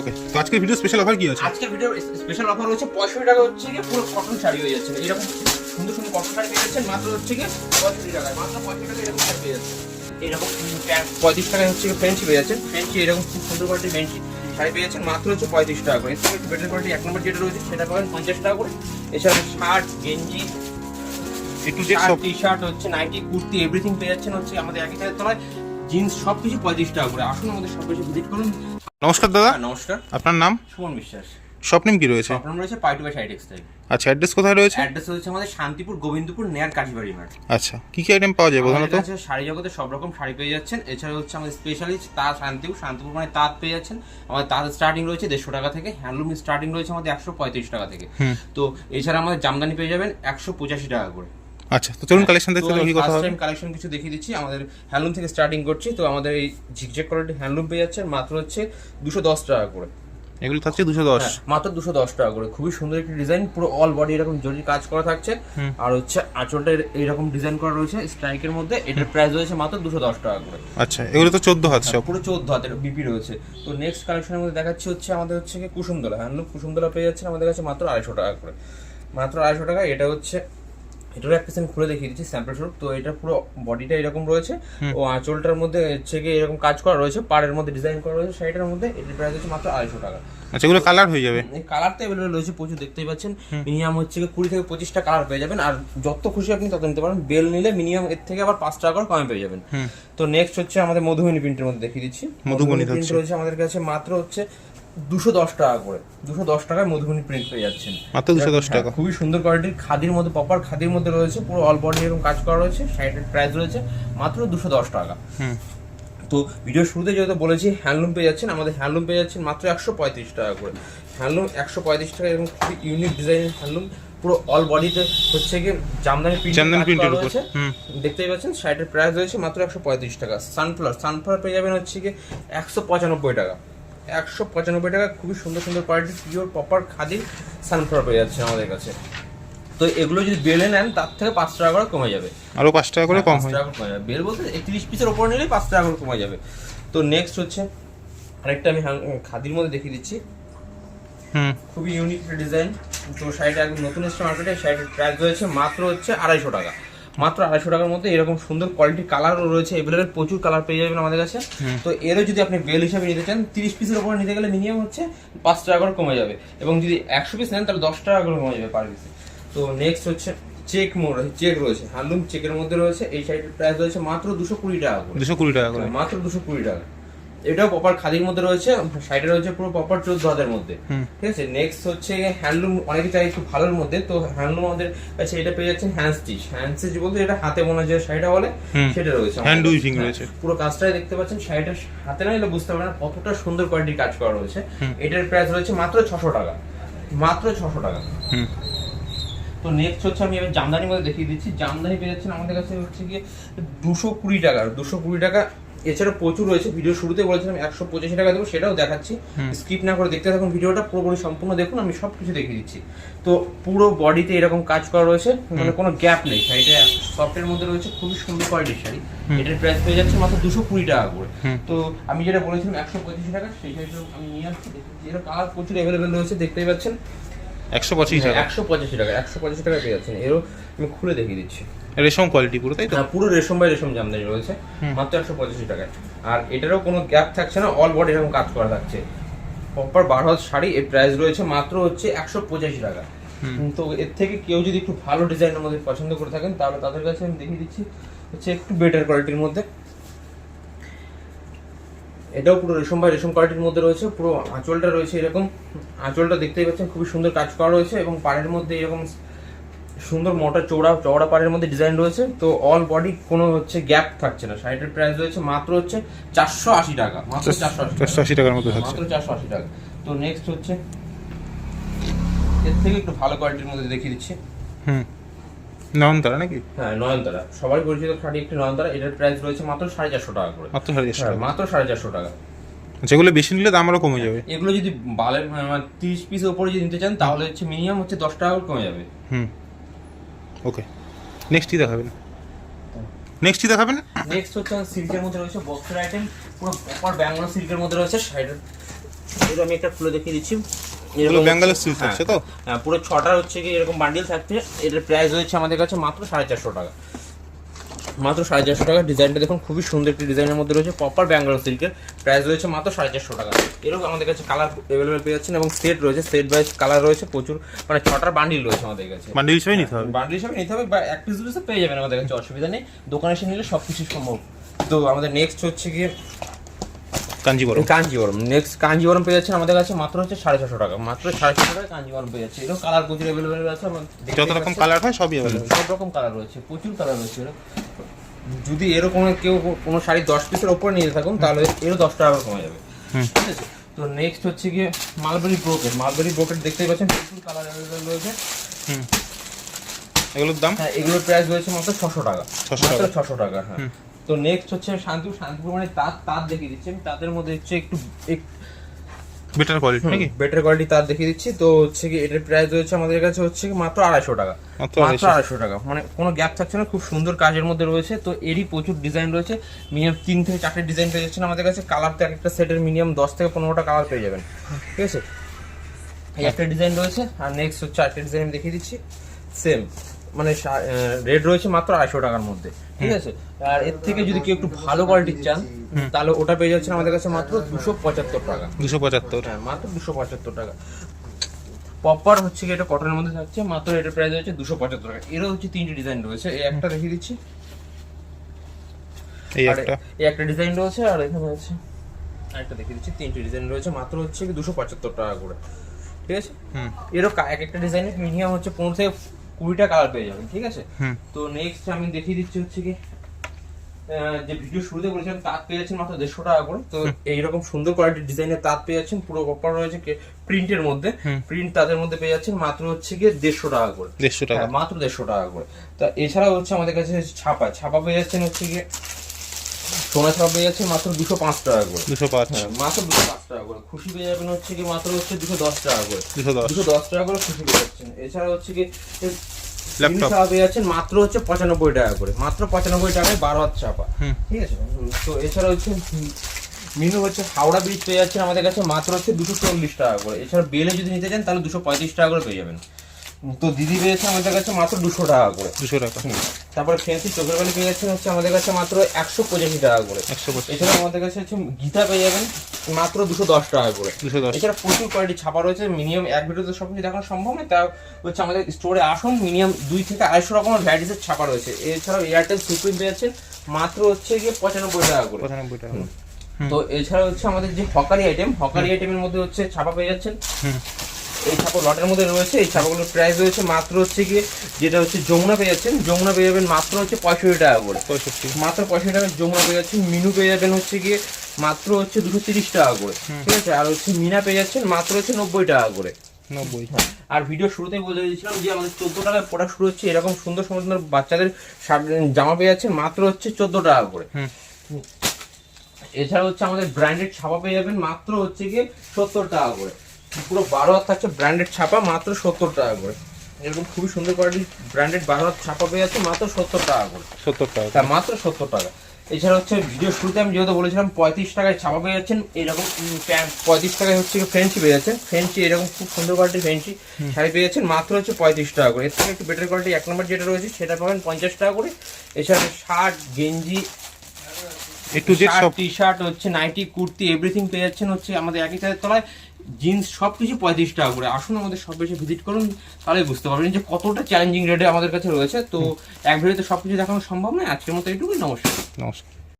ওকে তো আজকের video special offer কি আছে? আজকের ভিডিও স্পেশাল অফার হচ্ছে পঁয়ষট্টি টাকা হচ্ছে কি পুরো কটন শাড়ি হয়ে যাচ্ছে। এরকম সুন্দর সুন্দর কটন শাড়ি পেয়ে যাচ্ছেন মাত্র হচ্ছে কি পঁয়ষট্টি টাকায় মাত্র পঁয়ষট্টি টাকা এরকম শাড়ি পেয়ে যাচ্ছেন। এরকম পঁয়ত্রিশ টাকায় হচ্ছে ফ্রেঞ্চি পেয়ে যাচ্ছেন। ফ্রেঞ্চি এরকম খুব সুন্দর কোয়ালিটির ফ্রেঞ্চি শাড়ি পেয়ে যাচ্ছেন মাত্র হচ্ছে পঁয়ত্রিশ টাকা করে। একটু বেটার কোয়ালিটি এক নম্বর যেটা রয়েছে সেটা পাবেন পঞ্চাশ টাকা করে। এছাড়া শার্ট গেঞ্জি একটু টি শার্ট হচ্ছে নাইটি কুর্তি এভরিথিং পেয়ে যাচ্ছেন হচ্ছে আমাদের একই তলায়। জিন্স সব কিছু পঁয়ত্রিশ টাকা করে। আসুন আমাদের সব কিছু ভিজিট করুন। নমস্কার দাদা। হ্যাঁ, নমস্কার। আপনার নাম? সুমন বিশ্বাস। স্বপ্নিম কি রয়েছে? আপনার রয়েছে পাই টু বাই সাইড এক্সটাইল আচ্ছা অ্যাড্রেস কোথায় রয়েছে? অ্যাড্রেস হচ্ছে আমাদের শান্তিপুর গোবিন্দপুর নেয়ার কাশিবাড়ি মাঠ। আচ্ছা কি কি আইটেম পাওয়া যায় প্রধানত? কাছে শাড়ি জগতে সব রকম শাড়ি পেয়ে যাচ্ছেন। এছাড়া হচ্ছে আমাদের স্পেশালিস্ট তা শান্তিপুর। শান্তিপুর মানে তাঁত পেয়ে যাচ্ছেন। আমাদের তাঁত স্টার্টিং রয়েছে দেড়শো টাকা থেকে। হ্যান্ডলুম স্টার্টিং রয়েছে আমাদের একশো পঁয়ত্রিশ টাকা থেকে। তো এছাড়া আমাদের জামদানি পেয়ে যাবেন একশো পঁচাশি টাকা করে। আচ্ছা তো চলুন কালেকশন দেখতে তো কি কথা ফার্স্ট হবে টাইম কালেকশন কিছু দেখিয়ে দিচ্ছি। আমাদের হ্যান্ডলুম থেকে স্টার্টিং করছি তো আমাদের এই ঝিকঝেক কোয়ালিটি হ্যান্ডলুম পেয়ে যাচ্ছে মাত্র হচ্ছে দুশো দশ টাকা করে। এগুলো থাকছে দুশো দশ? হ্যাঁ, মাত্র দুশো দশ টাকা করে। খুবই সুন্দর একটি ডিজাইন পুরো অল বডি এরকম জরি কাজ করা থাকছে। আর হচ্ছে আঁচলটা এর- এইরকম ডিজাইন করা রয়েছে স্ট্রাইকের মধ্যে। এটার প্রাইস রয়েছে মাত্র দুশো দশ টাকা করে। আচ্ছা এগুলো তো চোদ্দ হাত সব। পুরো চোদ্দ হাতের বিপি রয়েছে। তো নেক্সট কালেকশনের মধ্যে দেখাচ্ছি হচ্ছে আমাদের হচ্ছে কি কুসুমদোলা। হ্যান্ডলুম কুসুমদোলা পেয়ে যাচ্ছে আমাদের কাছে মাত্র আড়াইশো টাকা করে। মাত্র আড়াইশো টাকা এটা হচ্ছে এটারও এক পিসেন্ট খুলে দেখিয়ে দিচ্ছি স্যাম্পল স্বরূপ। তো এটা পুরো বডিটা এরকম রয়েছে। ও আঁচলটার মধ্যে হচ্ছে গিয়ে এরকম কাজ করা রয়েছে। পাড়ের মধ্যে ডিজাইন করা রয়েছে। শাড়িটার মধ্যে এটার প্রাইস হচ্ছে মাত্র আড়াইশো টাকা। আচ্ছা এগুলো কালার হয়ে যাবে। এই কালার তো অ্যাভেলেবল রয়েছে প্রচুর দেখতেই পাচ্ছেন। মিনিমাম হচ্ছে কুড়ি থেকে পঁচিশটা কালার পেয়ে যাবেন আর যত খুশি আপনি তত নিতে পারেন। বেল নিলে মিনিমাম এর থেকে আবার পাঁচ টাকা করে কমে পেয়ে যাবেন। তো নেক্সট হচ্ছে আমাদের মধুবনী প্রিন্টের মধ্যে দেখিয়ে দিচ্ছি। মধুবনী প্রিন্ট রয়েছে আমাদের কাছে মাত্র হচ্ছে দুশো দশ টাকা করে। দুশো দশ টাকায় মধুবনী প্রিন্ট পেয়ে যাচ্ছেন। মাত্র দুশো দশ টাকা। হ্যাঁ, খুবই সুন্দর কোয়ালিটির খাদির মধ্যে প্রপার খাদির মধ্যে রয়েছে পুরো অল বডি এরকম কাজ করা রয়েছে শাড়িটার প্রাইস রয়েছে মাত্র দুশো দশ টাকা। তো ভিডিও শুরুতে যেহেতু বলেছি হ্যান্ডলুম পেয়ে যাচ্ছেন আমাদের হ্যান্ডলুম পেয়ে যাচ্ছেন মাত্র একশো পঁয়ত্রিশ টাকা করে। হ্যান্ডলুম একশো পঁয়ত্রিশ টাকা এরকম খুবই ইউনিক ডিজাইনের হ্যান্ডলুম পুরো অল বডিতে হচ্ছে কি জামদানি প্রিন্ট জামদানি প্রিন্টের উপর রয়েছে। দেখতেই পাচ্ছেন শার্টের প্রাইস রয়েছে মাত্র একশো পঁয়ত্রিশ টাকা। সানফ্লাওয়ার সানফ্লাওয়ার পেয়ে যাবেন হচ্ছে কি একশো পঁচানব্বই টাকা। একশো পঁচানব্বই টাকা খুবই সুন্দর সুন্দর কোয়ালিটির পিওর প্রপার খাদির সানফ্লাওয়ার পেয়ে যাচ্ছে আমাদের কাছে। তো এগুলো যদি বেলে নেন তার থেকে পাঁচ টাকা করে কমে যাবে। আরও পাঁচ টাকা করে কম হয়। টাকা কমে যাবে। বেল বলতে একত্রিশ পিসের ওপর নিলেই পাঁচ টাকা করে কমে যাবে। তো নেক্সট হচ্ছে আরেকটা আমি খাদির মধ্যে দেখিয়ে দিচ্ছি। হুম। খুবই ইউনিক ডিজাইন তো শাড়িটা একদম নতুন এসছে মার্কেটে শাড়িটার প্রাইস রয়েছে মাত্র হচ্ছে আড়াইশো টাকা। মাত্র আড়াইশো টাকার মধ্যে এরকম সুন্দর কোয়ালিটির কালারও রয়েছে। এভেলেবেল প্রচুর কালার পেয়ে যাবেন আমাদের কাছে। তো এরও যদি আপনি বেল হিসাবে নিতে চান তিরিশ পিসের ওপরে নিতে গেলে মিনিমাম হচ্ছে পাঁচ টাকা করে কমে যাবে। এবং যদি একশো পিস নেন তাহলে দশ টাকা করে কমে যাবে পার পিসে তো নেক্সট হচ্ছে চেক মোড় চেক রয়েছে। হ্যান্ডলুম চেকের মধ্যে রয়েছে এই শাড়িটার প্রাইস রয়েছে মাত্র দুশো কুড়ি টাকা করে। দুশো কুড়ি টাকা করে। মাত্র দুশো কুড়ি টাকা। এটাও প্রপার খাদির মধ্যে রয়েছে সাইডে রয়েছে পুরো প্রপার চোদ্দ হাতের মধ্যে। ঠিক আছে? নেক্সট হচ্ছে হ্যান্ডলুম অনেকে চাই একটু ভালোর মধ্যে। তো হ্যান্ডলুম আমাদের কাছে এটা পেয়ে যাচ্ছেন হ্যান্ড স্টিচ হ্যান্ড স্টিচ বলতে এটা হাতে বোনা যে শাড়িটা বলে সেটা রয়েছে আমাদের Hand কাছে। weaving হ্যাঁ, রয়েছে। পুরো কাজটাই দেখতে পাচ্ছেন। শাড়িটা হাতে না নিলে বুঝতে পারবেন কতটা সুন্দর কোয়ালিটির কাজ করা রয়েছে। এটার প্রাইস রয়েছে মাত্র ছশো টাকা। মাত্র ছশো টাকা। তো নেক্সট হচ্ছে আমি এবার জামদানির মধ্যে দেখিয়ে দিচ্ছি। জামদানি পেয়ে যাচ্ছেন আমাদের কাছে হচ্ছে গিয়ে দুশো কুড়ি টাকা। দুশো কুড়ি টাকা এছাড়া প্রচুর রয়েছে। ভিডিও শুরুতে বলেছিলাম একশো পঁচাশি টাকা দেবো সেটাও দেখাচ্ছি। স্কিপ না করে দেখতে থাকুন ভিডিওটা পুরোপুরি সম্পূর্ণ দেখুন আমি সব কিছু দেখিয়ে দিচ্ছি। তো পুরো বডিতে এরকম কাজ করা রয়েছে মানে কোনো গ্যাপ নেই। শাড়িটা সফটের মধ্যে রয়েছে খুবই সুন্দর কোয়ালিটির শাড়ি। এটার প্রাইস পেয়ে যাচ্ছে মাত্র দুশো কুড়ি টাকা করে। তো আমি যেটা বলেছিলাম একশো পঁচিশ টাকা সেই শাড়িটা আমি নিয়ে আসছি যেটা কালার প্রচুর অ্যাভেলেবেল রয়েছে দেখতেই পাচ্ছেন। একশো পঁচিশ টাকা। একশো পঁচাশি টাকা একশো পঁচাশি টাকা পেয়ে যাচ্ছেন। এরও আমি খুলে দেখিয়ে দিচ্ছি। রেশম কোয়ালিটি পুরো তাই তো? হ্যাঁ, পুরো রেশম বাই রেশম জামদানি রয়েছে মাত্র একশো পঁচাশি টাকায়। আর এটারও কোনো গ্যাপ থাকছে না অল বডি এরকম কাজ করা থাকছে। প্রপার বারো শাড়ি এর প্রাইস রয়েছে মাত্র হচ্ছে একশো পঁচাশি টাকা। তো এর থেকে কেউ যদি একটু ভালো ডিজাইনের মধ্যে পছন্দ করে থাকেন তাহলে তাদের কাছে আমি দেখিয়ে দিচ্ছি হচ্ছে একটু বেটার কোয়ালিটির মধ্যে। এটাও পুরো রেশম বা রেশম কোয়ালিটির মধ্যে রয়েছে পুরো আঁচলটা রয়েছে এরকম। আঁচলটা দেখতেই পাচ্ছেন খুবই সুন্দর কাজ করা রয়েছে এবং পাড়ের মধ্যে এরকম সুন্দর মোটা চৌড়া চওড়া পাড়ের মধ্যে ডিজাইন রয়েছে। তো অল বডি কোনো হচ্ছে গ্যাপ থাকছে না। শাড়িটার প্রাইস রয়েছে মাত্র হচ্ছে চারশো আশি টাকা। মাত্র চারশো আশি টাকার মধ্যে মাত্র চারশো আশি টাকা। তো নেক্সট হচ্ছে এর থেকে একটু ভালো কোয়ালিটির মধ্যে দেখিয়ে দিচ্ছি। হুম। নয়নতারা নাকি? হ্যাঁ নয়নতারা। সবাই পরিচিত শাড়ি একটি নয়নতারা। এটার প্রাইস রয়েছে মাত্র সাড়ে চারশো টাকা করে। মাত্র সাড়ে চারশো হ্যাঁ, টাকা। মাত্র সাড়ে চারশো টাকা। যেগুলো বেশি নিলে দাম আরও কমে যাবে। এগুলো যদি বালের তিরিশ পিসের উপরে যদি নিতে চান তাহলে হচ্ছে মিনিমাম হচ্ছে দশ টাকা করে কমে যাবে। হুম। ওকে। নেক্সট কি দেখাবেন? নেক্সট কি দেখাবেন? নেক্সট হচ্ছে সিল্কের মধ্যে রয়েছে বক্সের আইটেম পুরো প্রপার ব্যাঙ্গালোর সিল্কের মধ্যে রয়েছে এটা আমি একটা খুলে দেখিয়ে দিচ্ছি। এগুলো ব্যাঙ্গালোর সিল্ক হ্যাঁ, থাকছে তো? হ্যাঁ, পুরো ছটা হচ্ছে কি এরকম বান্ডিল থাকছে। এটার প্রাইস রয়েছে আমাদের কাছে মাত্র সাড়ে চারশো টাকা। মাত্র সাড়ে চারশো টাকা। ডিজাইনটা দেখুন খুবই সুন্দর একটি ডিজাইনের মধ্যে রয়েছে প্রপার ব্যাঙ্গালোর সিল্কের প্রাইস রয়েছে মাত্র সাড়ে চারশো টাকা। এরকম আমাদের কাছে কালার অ্যাভেলেবেল পেয়ে যাচ্ছেন এবং সেট রয়েছে। সেট ওয়াইজ কালার রয়েছে প্রচুর। মানে ছটার বান্ডিল রয়েছে আমাদের কাছে। বান্ডিল হিসেবে নিতে হবে? বান্ডিল হিসাবে নিতে হবে বা এক পিস দুটো পেয়ে যাবেন আমাদের কাছে অসুবিধা নেই। দোকানে এসে নিলে সব কিছু সম্ভব। তো আমাদের নেক্সট হচ্ছে গিয়ে কাঞ্জিবরম। কাঞ্জিবরম। নেক্সট কাঞ্জিবরম পেয়ে যাচ্ছেন আমাদের কাছে মাত্র হচ্ছে সাড়ে ছশো টাকা। মাত্র সাড়ে ছশো টাকা কাঞ্জিবরম পেয়ে যাচ্ছে। এরকম কালার প্রচুর অ্যাভেলেবেল আছে যত রকম কালার হয় সবই অ্যাভেলেবেল সব রকম কালার রয়েছে প্রচুর কালার রয়েছে। যদি এরকম কেউ কোনো শাড়ি দশ পিসের ওপরে নিয়ে থাকুন তাহলে এরও দশ টাকা কমে যাবে। ঠিক আছে? তো নেক্সট হচ্ছে গিয়ে মালবেরি ব্রোকেট মালবেরি ব্রোকেট দেখতেই পাচ্ছেন প্রচুর কালার অ্যাভেলেবেল রয়েছে। এগুলোর দাম? হ্যাঁ এগুলোর প্রাইস রয়েছে মাত্র ছশো টাকা। 600 মাত্র টাকা। ছশো টাকা হ্যাঁ। তো নেক্সট হচ্ছে শান্তিপুর শান্তিপুর মানে তাঁত তাঁত দেখিয়ে দিচ্ছি আমি। তাঁতের মধ্যে হচ্ছে একটু বেটার কোয়ালিটি নাকি? বেটার কোয়ালিটি তার দেখিয়ে দিচ্ছি। তো হচ্ছে কি এটার প্রাইস রয়েছে আমাদের কাছে হচ্ছে কি মাত্র আড়াইশো টাকা। মাত্র মাত্র 250 আড়াইশো টাকা। মানে কোনো গ্যাপ থাকছে না খুব সুন্দর কাজের মধ্যে রয়েছে। তো এরই প্রচুর ডিজাইন রয়েছে। মিনিমাম তিন থেকে চারটে ডিজাইন পেয়ে যাচ্ছেন আমাদের কাছে। কালার তো এক একটা সেটের মিনিমাম দশ থেকে পনেরোটা কালার পেয়ে যাবেন। ঠিক আছে? এই একটা ডিজাইন রয়েছে। আর নেক্সট হচ্ছে আরেকটা ডিজাইন আমি দেখিয়ে দিচ্ছি। সেম মানে রেড রয়েছে মাত্র আড়াইশো টাকার মধ্যে ঠিক আছে? আর এর থেকে যদি কেউ একটু ভালো কোয়ালিটির চান তাহলে ওটা পেয়ে যাচ্ছেন আমাদের কাছে মাত্র দুশো পঁচাত্তর টাকা। দুশো পঁচাত্তর। হ্যাঁ মাত্র দুশো পঁচাত্তর টাকা। পপার হচ্ছে কি এটা কটনের মধ্যে থাকছে মাত্র এটার প্রাইস হচ্ছে দুশো পঁচাত্তর টাকা। এরও হচ্ছে তিনটে ডিজাইন রয়েছে এই একটা দেখিয়ে দিচ্ছি। এই একটা। এই একটা ডিজাইন রয়েছে আর এখানে আছে আরেকটা দেখিয়ে দিচ্ছি তিনটে ডিজাইন রয়েছে মাত্র হচ্ছে দুশো পঁচাত্তর টাকা করে ঠিক আছে? হুম। এরও এক একটা ডিজাইনের মিনিমাম হচ্ছে পনেরো থেকে কুড়িটা কালার পেয়ে যাবেন ঠিক আছে? তো নেক্সট আমি দেখিয়ে দিচ্ছি হচ্ছে কি যে ভিডিও শুরুতে বলেছিলাম তাঁত পেয়ে যাচ্ছেন মাত্র দেড়শো টাকা করে। তো এইরকম সুন্দর কোয়ালিটির ডিজাইনের তাঁত পেয়ে যাচ্ছেন পুরো কপার রয়েছে প্রিন্টের মধ্যে। প্রিন্ট তাদের মধ্যে পেয়ে যাচ্ছেন মাত্র হচ্ছে গিয়ে দেড়শো টাকা করে। দেড়শো টাকা। হ্যাঁ, মাত্র দেড়শো টাকা করে। তা এছাড়াও হচ্ছে আমাদের কাছে ছাপা ছাপা পেয়ে যাচ্ছেন হচ্ছে গিয়ে সোনা ছাপা পেয়ে যাচ্ছেন মাত্র দুশো পাঁচ টাকা করে। দুশো পাঁচ। হ্যাঁ মাত্র দুশো পাঁচ টাকা করে। খুশি পেয়ে যাবেন হচ্ছে কি মাত্র হচ্ছে দুশো দশ টাকা করে। দুশো দশ। টাকা করে খুশি পেয়ে যাচ্ছেন। এছাড়া হচ্ছে কি ল্যাপটপ ছাপা পেয়ে যাচ্ছেন মাত্র হচ্ছে পঁচানব্বই টাকা করে। মাত্র পঁচানব্বই টাকায় বারো হাত ছাপা। ঠিক আছে? তো এছাড়া হচ্ছে মিনু হচ্ছে হাওড়া ব্রিজ পেয়ে যাচ্ছেন আমাদের কাছে মাত্র হচ্ছে দুশো চল্লিশ টাকা করে। এছাড়া বেলে যদি নিতে চান তাহলে দুশো পঁয়ত্রিশ টাকা করে পেয়ে যাবেন। তো দিদি পেয়েছে আমাদের কাছে মাত্র দুশো টাকা করে। দুশো টাকা। তারপরে ফ্যান্সি চোখের বালি পেয়ে যাচ্ছেন হচ্ছে আমাদের কাছে মাত্র একশো পঁচাশি টাকা করে। একশো পঁচিশ। এছাড়া আমাদের কাছে হচ্ছে গীতা পেয়ে যাবেন মাত্র দুশো দশ টাকা করে। দুশো দশ। এছাড়া প্রচুর কোয়ালিটি ছাপা রয়েছে মিনিমাম এক ভিডিওতে সব কিছু দেখানো সম্ভব নয় তা হচ্ছে আমাদের স্টোরে আসুন মিনিমাম দুই থেকে আড়াইশো রকমের ভ্যারাইটিসের ছাপা রয়েছে। এছাড়াও এয়ারটেল সুপ্রিম পেয়ে যাচ্ছেন মাত্র হচ্ছে গিয়ে পঁচানব্বই টাকা করে। পঁচানব্বই টাকা। তো এছাড়া হচ্ছে আমাদের যে হকারি আইটেম হকারি আইটেমের মধ্যে হচ্ছে ছাপা পেয়ে যাচ্ছেন। এই ছাপা লটের মধ্যে রয়েছে এই ছাপাগুলোর প্রাইস রয়েছে মাত্র হচ্ছে গিয়ে যেটা হচ্ছে যমুনা পেয়ে যাচ্ছেন। যমুনা পেয়ে যাবেন মাত্র হচ্ছে পঁয়ষট্টি টাকা করে। পঁয়ষট্টি। মাত্র পঁয়ষট্টি টাকা যমুনা পেয়ে যাচ্ছেন। মিনু পেয়ে যাবেন হচ্ছে গিয়ে মাত্র হচ্ছে দুশো তিরিশ টাকা করে। ঠিক আছে? আর হচ্ছে মিনা পেয়ে যাচ্ছেন মাত্র হচ্ছে নব্বই টাকা করে। নব্বই। আর ভিডিও শুরুতেই বলে দিয়েছিলাম যে আমাদের চোদ্দ টাকায় প্রোডাক্ট শুরু হচ্ছে। এরকম সুন্দর সুন্দর বাচ্চাদের জামা পেয়ে যাচ্ছেন মাত্র হচ্ছে চোদ্দ টাকা করে। এছাড়া হচ্ছে আমাদের ব্র্যান্ডেড ছাপা পেয়ে যাবেন মাত্র হচ্ছে গিয়ে সত্তর টাকা করে। পুরো বারো হাত থাকছে ব্র্যান্ডেড ছাপা মাত্র সত্তর টাকা করে। এরকম খুবই সুন্দর কোয়ালিটির ব্র্যান্ডেড বারো হাত ছাপা পেয়ে যাচ্ছে মাত্র সত্তর টাকা করে। সত্তর টাকা তা মাত্র সত্তর টাকা। এছাড়া হচ্ছে ভিডিও শুরুতে আমি যেহেতু বলেছিলাম পঁয়ত্রিশ টাকায় ছাপা পেয়ে যাচ্ছেন এরকম প্যান্ট পঁয়ত্রিশ টাকায় হচ্ছে ফ্রেঞ্চি পেয়ে যাচ্ছেন। ফ্রেঞ্চি এরকম খুব সুন্দর কোয়ালিটির ফ্রেঞ্চি শাড়ি পেয়ে যাচ্ছেন মাত্র হচ্ছে পঁয়ত্রিশ টাকা করে। এর থেকে একটু বেটার কোয়ালিটি এক নম্বর যেটা রয়েছে সেটা পাবেন পঞ্চাশ টাকা করে। এছাড়া শার্ট গেঞ্জি একটু টি শার্ট হচ্ছে নাইটি কুর্তি এভরিথিং পেয়ে যাচ্ছেন হচ্ছে আমাদের একই ছাদের তলায়। জিন্স সব কিছু পঁয়ত্রিশ টাকা করে। আসুন আমাদের সব বেশি ভিজিট করুন তাহলে বুঝতে পারবেন যে কতটা চ্যালেঞ্জিং রেটে আমাদের কাছে রয়েছে। তো এক ভিডিওতে সব কিছু দেখানো সম্ভব নয়? আজকের মতো এইটুকুই নমস্কার। নমস্কার।